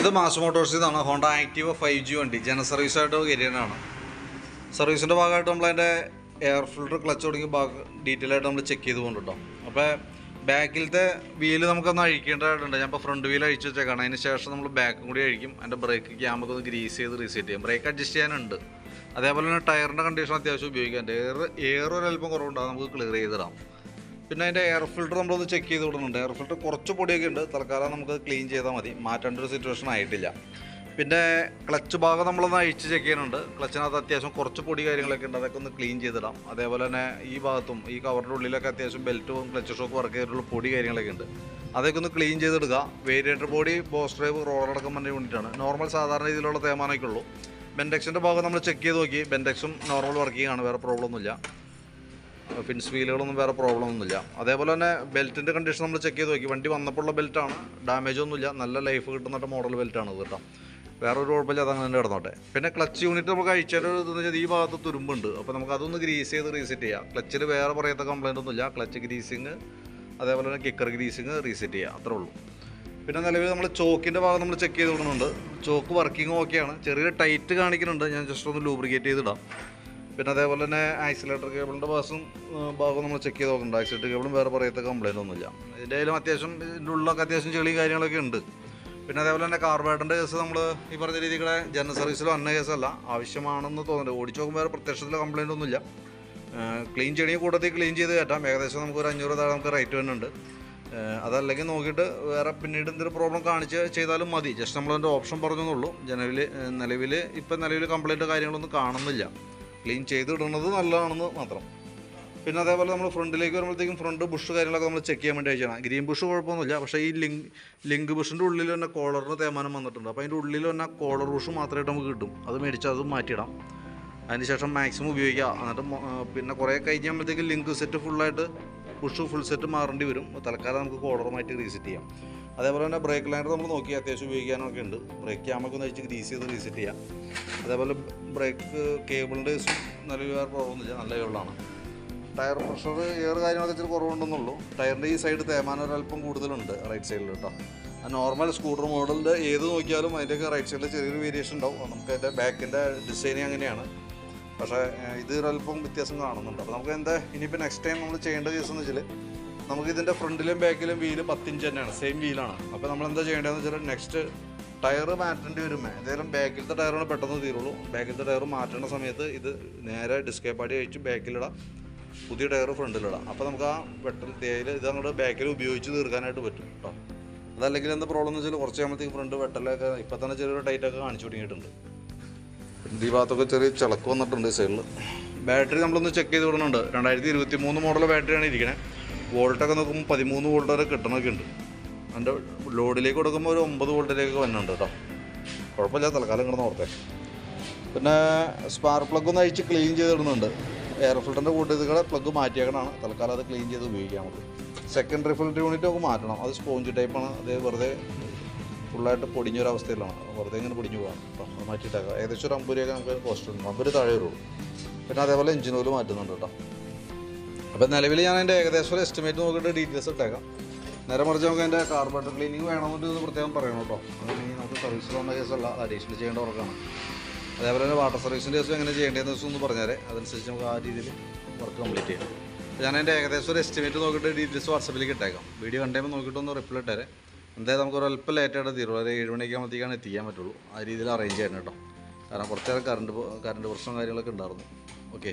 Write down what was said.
ഇത് മാസ് മോട്ടോഴ്സിൽ നിന്നാണ് Honda Activa five G വണ്ടി. ജന സർവീസായിട്ട് കരിയനാണ് സർവീസിന്റെ ഭാഗമായിട്ട് നമ്മളതിന്റെ എയർ ഫിൽട്ടർ ക്ലച്ച് തുടങ്ങിയ ഭാഗം ഡീറ്റെയിൽ ആയിട്ട് നമ്മൾ ചെക്ക് ചെയ്ത് പോകുന്നുണ്ടോ അപ്പോൾ ബാക്കിലത്തെ വീൽ നമുക്കൊന്ന് അഴിക്കേണ്ടതായിട്ടുണ്ട്. ഞാൻ ഇപ്പോൾ ഫ്രണ്ട് വീൽ അഴിച്ച് വെച്ചേക്കാണ്. അതിന് ശേഷം നമ്മൾ ബാക്കും കൂടി അഴിക്കും. അതിന്റെ ബ്രേക്ക് ക്യാമ്പൊക്കെ ഒന്ന് ഗ്രീസ് ചെയ്ത് റീസെറ്റ് ചെയ്യാം. ബ്രേക്ക് അഡ്ജസ്റ്റ് ചെയ്യാനുണ്ട്. അതേപോലെ തന്നെ ടയറിന്റെ കണ്ടീഷൻ അത്യാവശ്യം ഉപയോഗിക്കാൻ എയർ എയർ ഒരല്പം കുറവുണ്ടാകും നമുക്ക് ക്ലിയർ ചെയ്തിടാം പിന്നെ അതിന്റെ എയർ ഫിൽട്ടർ നമ്മളൊന്ന് ചെക്ക് ചെയ്ത് വിടുന്നുണ്ട്. എയർ ഫിൽട്ടർ കുറച്ച് പൊടിയൊക്കെ ഉണ്ട്. തൽക്കാലം നമുക്ക് ക്ലീൻ ചെയ്താൽ മതി. മാറ്റേണ്ട ഒരു സിറ്റുവേഷൻ ആയിട്ടില്ല. പിന്നെ ക്ലച്ച് ഭാഗം നമ്മളൊന്ന് അഴിച്ച് ചെക്ക് ചെയ്യുന്നുണ്ട്. ക്ലച്ചിനകത്ത് അത്യാവശ്യം കുറച്ച് പൊടി കാര്യങ്ങളൊക്കെ ഉണ്ട്. അതൊക്കെ ഒന്ന് ക്ലീൻ ചെയ്തിടാം. അതേപോലെ തന്നെ ഈ ഭാഗത്തും ഈ കവറിന്റെ ഉള്ളിലൊക്കെ അത്യാവശ്യം ബെൽറ്റും ക്ലച്ച് ഷോക്ക് വർക്ക് ചെയ്തിട്ടുള്ള പൊടി കാര്യങ്ങളൊക്കെ ഉണ്ട്. അതൊക്കെ ഒന്ന് ക്ലീൻ ചെയ്തെടുക്കുക variator body boss drive roller അടക്കം പറഞ്ഞ വേണ്ടിയിട്ടാണ്. നോർമൽ സാധാരണ രീതിയിലുള്ള തേമാനമൊക്കെ ഉള്ളൂ. ബെൻഡെക്സിന്റെ ഭാഗം നമ്മൾ ചെക്ക് ചെയ്ത് നോക്കി. ബെൻഡെക്സും നോർമൽ വർക്കിംഗ് ആണ്. വേറെ പ്രോബ്ലം ഒന്നുമില്ല. ഫിൻസ് വീലുകളൊന്നും വേറെ പ്രോബ്ലം ഒന്നുമില്ല. അതേപോലെ തന്നെ ബെൽറ്റിന്റെ കണ്ടീഷൻ നമ്മൾ ചെക്ക് ചെയ്ത് നോക്കി. വണ്ടി വന്നപ്പോഴുള്ള ബെൽറ്റാണ് ഡാമേജ് ഒന്നുമില്ല. നല്ല ലൈഫ് കിട്ടുന്ന മോഡൽ ബെൽറ്റാണ് ഇത് കേട്ടോ. വേറെ ഒരു കുഴപ്പമില്ല അതങ്ങനെ തന്നെ കിടന്നോട്ടെ. പിന്നെ ക്ലച്ച് യൂണിറ്റ് നമുക്ക് വെച്ചാൽ ഈ ഭാഗത്ത് തുരുമ്പുണ്ട്. അപ്പോൾ നമുക്ക് അതൊന്ന് ഗ്രീസ് ചെയ്ത് റീസെറ്റ് ചെയ്യാം. ക്ലച്ചിൽ വേറെ പറയത്ത കംപ്ലൈന്റ് ഒന്നുമില്ല. ക്ലച്ച് ഗ്രീസിങ് അതേപോലെ തന്നെ കിക്കർ ഗ്രീസിങ് റീസെറ്റ് ചെയ്യാം. അത്രേ ഉള്ളൂ. പിന്നെ നിലവിൽ നമ്മൾ ചോക്കിന്റെ ഭാഗം നമ്മൾ ചെക്ക് ചെയ്ത് വിടുന്നുണ്ട് ചോക്ക് വർക്കിംഗ് ഓക്കെയാണ് ചെറിയ ടൈറ്റ് കാണിക്കുന്നുണ്ട്. ഞാൻ ജസ്റ്റ് ഒന്ന് ലൂബ്രിക്കേറ്റ് ചെയ്തിടാം പിന്നെ അതേപോലെ തന്നെ ആക്സിലേറ്റർ കേബിളിന്റെ ഭാഗം ഭാഗം നമ്മൾ ചെക്ക് ചെയ്ത് നോക്കുന്നുണ്ട്. ആക്സിലേറ്റർ കേബിളും വേറെ പറയത്തെ കംപ്ലൈന്റ് ഒന്നുമില്ല. ഇതിന്റെ ആയാലും അത്യാവശ്യം ഇതിന്റെ ഉള്ളിലൊക്കെ അത്യാവശ്യം ചെളി കാര്യങ്ങളൊക്കെ ഉണ്ട്. പിന്നെ അതേപോലെ തന്നെ കാർബേറ്ററിന്റെ കേസ് നമ്മൾ ഈ പറഞ്ഞ രീതികളെ ജനറൽ സർവീസിൽ വന്ന കേസല്ല ആവശ്യമാണെന്ന് തോന്നുന്നുണ്ട്. ഓടിച്ചു നോക്കുമ്പോൾ വേറെ പ്രത്യക്ഷത്തിൽ കംപ്ലൈന്റ് ഒന്നുമില്ല. ക്ലീൻ ചെയ്യണമെങ്കിൽ കൂട്ടത്തിൽ ക്ലീൻ ചെയ്ത് കയറ്റാം ഏകദേശം നമുക്ക് ഒരു അഞ്ഞൂറ് താഴെ നമുക്ക് റേറ്റ് വരുന്നുണ്ട്. അതല്ലെങ്കിൽ നോക്കിയിട്ട് വേറെ പിന്നീട് എന്തൊരു പ്രോബ്ലം കാണിച്ച് ചെയ്താലും മതി. Just നമ്മളതിന്റെ option പറഞ്ഞെന്നുള്ളൂ. ജനവിൽ നിലവിൽ ഇപ്പം നിലവിൽ കംപ്ലൈന്റ് കാര്യങ്ങളൊന്നും കാണുന്നില്ല. ക്ലീൻ ചെയ്തിടുന്നത് നല്ലതാണെന്ന് മാത്രം. പിന്നെ അതേപോലെ നമ്മൾ ഫ്രണ്ടിലേക്ക് വരുമ്പോഴത്തേക്കും ഫ്രണ്ട് ബുഷ് കാര്യങ്ങളൊക്കെ നമ്മൾ ചെക്ക് ചെയ്യാൻ വേണ്ടി അയച്ചാണ്. ഗ്രീൻ ബുഷ് കുഴപ്പമൊന്നുമില്ല. പക്ഷേ ഈ ലിങ്ക് ലിങ്ക് ബുഷിന്റെ ഉള്ളിൽ തന്നെ കോളറിന് തേമാനം വന്നിട്ടുണ്ട്. അപ്പോൾ അതിന്റെ ഉള്ളിൽ തന്നെ കോളർ ബുഷ് മാത്രമായിട്ട് നമുക്ക് കിട്ടും. അത് മേടിച്ച് അത് മാറ്റിയിടാം. അതിനുശേഷം മാക്സിമം ഉപയോഗിക്കുക. എന്നിട്ട് പിന്നെ കുറേ കഴിയുമ്പോഴത്തേക്കും ലിങ്ക് സെറ്റ് ഫുള്ളായിട്ട് ബുഷ് ഫുൾ സെറ്റ് മാറേണ്ടി വരും. തൽക്കാലം നമുക്ക് കോളറുമായിട്ട് റീസെറ്റ് ചെയ്യാം. അതേപോലെ തന്നെ ബ്രേക്ക് ലൈനർ നമ്മൾ നോക്കി അത്യാവശ്യം ഉപയോഗിക്കാനൊക്കെ ഉണ്ട്. ബ്രേക്ക് ക്യാമൊക്കെ ഒന്ന് വെച്ച് ഗ്രീസ് ചെയ്ത് റീസെറ്റ് ചെയ്യാം. അതേപോലെ ബ്രേക്ക് കേബിളിന്റെ നല്ല വേറെ പ്രോബ്ലമൊന്നുമില്ല നല്ല കേബിളാണ് ടയർ പ്രഷർ എയർ കാര്യങ്ങളൊക്കെ ഇച്ചിരി കുറവുണ്ടെന്നുള്ളൂ. ടയറിന്റെ ഈ സൈഡ് തേമാനം ഒരല്പം കൂടുതലുണ്ട് റൈറ്റ് സൈഡിൽ കേട്ടോ ആ നോർമൽ സ്കൂട്ടർ മോഡലിന്റെ ഏത് നോക്കിയാലും അതിന്റെയൊക്കെ റൈറ്റ് സൈഡിൽ ചെറിയൊരു വേരിയേഷൻ ഉണ്ടാവും. നമുക്ക് അതിന്റെ ബാക്കിന്റെ ഡിസൈനിങ് അങ്ങനെയാണ്. പക്ഷേ ഇത് ഒരല്പം വ്യത്യാസം കാണുന്നുണ്ട്. അപ്പോൾ നമുക്ക് എന്താ ഇനിയിപ്പോൾ നെക്സ്റ്റ് ടൈം നമ്മൾ ചെയ്യേണ്ട കേസ് എന്ന് വെച്ചാൽ നമുക്ക് ഇതിന്റെ ഫ്രണ്ടിലും ബാക്കിലും വീൽ പത്തിഞ്ച് തന്നെയാണ്. സെയിം വീലാണ്. അപ്പോൾ നമ്മൾ എന്താ ചെയ്യേണ്ടതെന്ന് വെച്ചാൽ നെക്സ്റ്റ് ടയർ മാറ്റേണ്ടി വരുമ്പോൾ ഏതായാലും ബാക്കിലത്തെ ടയറാണ് പെട്ടെന്ന് തീരുള്ളൂ. ബാക്കിലത്തെ ടയർ മാറ്റേണ്ട സമയത്ത് ഇത് നേരെ ഡിസ്കേ പാടി കഴിച്ച് ബാക്കിലിടാം പുതിയ ടയർ ഫ്രണ്ടിലിടാം അപ്പോൾ നമുക്ക് ആ വെട്ടൽ തേയില ഇത് അങ്ങോട്ട് ബാക്കിൽ ഉപയോഗിച്ച് തീർക്കാനായിട്ട് പറ്റും കേട്ടോ അതല്ലെങ്കിൽ എന്താ പ്രോബ്ലം എന്ന് വെച്ചാൽ കുറച്ച് കഴിയുമ്പോഴത്തേക്ക് ഫ്രണ്ട് വെട്ടലൊക്കെ ഇപ്പം തന്നെ ചെറിയൊരു ടൈറ്റൊക്കെ കാണിച്ചു തുടങ്ങിയിട്ടുണ്ട്. ഈ ഭാഗത്തൊക്കെ ചെറിയ ചിളക്ക് വന്നിട്ടുണ്ട് സൈഡിൽ ബാറ്ററി നമ്മളൊന്ന് ചെക്ക് ചെയ്ത് വിടുന്നുണ്ട് രണ്ടായിരത്തി ഇരുപത്തി മൂന്ന് മോഡൽ ബാറ്ററിയാണ് ഇരിക്കുന്നത് വോൾട്ടൊക്കെ നോക്കുമ്പോൾ പതിമൂന്ന് വോൾട്ട് വരെ കിട്ടണമൊക്കെ ഉണ്ട്. എന്റെ ലോഡിലേക്ക് കൊടുക്കുമ്പോൾ ഒരു ഒമ്പത് വോൾട്ടിലേക്ക് വന്നുണ്ട് കേട്ടോ. കുഴപ്പമില്ല തൽക്കാലം കിടന്ന് ഓർത്തേ പിന്നെ സ്പാർക്ക് പ്ലഗ് ഒന്ന് അഴിച്ച് ക്ലീൻ ചെയ്തിടുന്നുണ്ട് എയർ ഫിൽറ്ററിന്റെ കൂട്ടത്തിലുള്ള പ്ലഗ് മാറ്റിയേക്കണാണ് തൽക്കാലം അത് ക്ലീൻ ചെയ്ത് ഉപയോഗിക്കാം നമുക്ക്. സെക്കൻഡറി ഫിൽറ്റർ യൂണിറ്റ് നമുക്ക് മാറ്റണം. അത് സ്പോഞ്ച് ടൈപ്പാണ് അത് വെറുതെ ഫുള്ളായിട്ട് പൊടിഞ്ഞൊരവസ്ഥയിലാണ്. വെറുതെ ഇങ്ങനെ പൊടിഞ്ഞു പോകാം കേട്ടോ. അത് മാറ്റിയിട്ടേക്കാം. ഏകദേശം ഒരു അമ്പത് രൂപയൊക്കെ നമുക്ക് കോസ്റ്റ് ഉണ്ട്. അമ്പത് താഴെ വരുള്ളൂ. പിന്നെ അതേപോലെ എഞ്ചിൻ മാറ്റുന്നുണ്ട് കേട്ടോ. അപ്പോൾ നിലവിൽ ഞാൻ അതിന്റെ ഏകദേശം ഒരു എസ്റ്റിമേറ്റ് നോക്കിയിട്ട് ഡീറ്റെയിൽസ് ഇട്ടേക്കാം. നേരെ മറിച്ച് നമുക്ക് അതിന്റെ കാർബറേറ്റർ ക്ലീനിങ് വേണമെന്നിട്ട് പ്രത്യേകം പറയണം കേട്ടോ. ഇനി നമുക്ക് സർവീസ് വന്ന കേസല്ല അഡീഷണൽ ചെയ്യേണ്ട വർക്കാണ് അതേപോലെ തന്നെ വാട്ടർ സർവീസിന്റെ കേസും എങ്ങനെ ചെയ്യേണ്ടതെന്ന് വെച്ചാൽ ഒന്ന് പറഞ്ഞാൽ അതനുസരിച്ച് നമുക്ക് ആ രീതിയിൽ വർക്ക് കംപ്ലീറ്റ് ചെയ്യാം. ഞാൻ അതിന്റെ ഏകദേശം ഒരു എസ്റ്റിമേറ്റ് നോക്കിയിട്ട് ഡീറ്റെയിൽസ് വാട്സപ്പിലേക്ക് ഇട്ടേക്കാം. വീഡിയോ കണ്ടുമ്പോൾ നോക്കിയിട്ട് ഒന്ന് റിപ്ലൈ ഇട്ടേരെ. എന്തായാലും നമുക്ക് ഒരു അല്പം ലേറ്റായിട്ട് തീരുള്ളൂ. ഒരു ഏഴ് മണിക്ക് ആകുമ്പോഴത്തേക്കാണ് എത്തിക്കാൻ പറ്റുള്ളൂ. ആ രീതിയിൽ അറേഞ്ച് ചെയ്യണം കേട്ടോ. കാരണം കുറച്ചേരം കറണ്ട് കറണ്ട് പ്രശ്നം കാര്യങ്ങളൊക്കെ ഉണ്ടായിരുന്നു. ഓക്കെ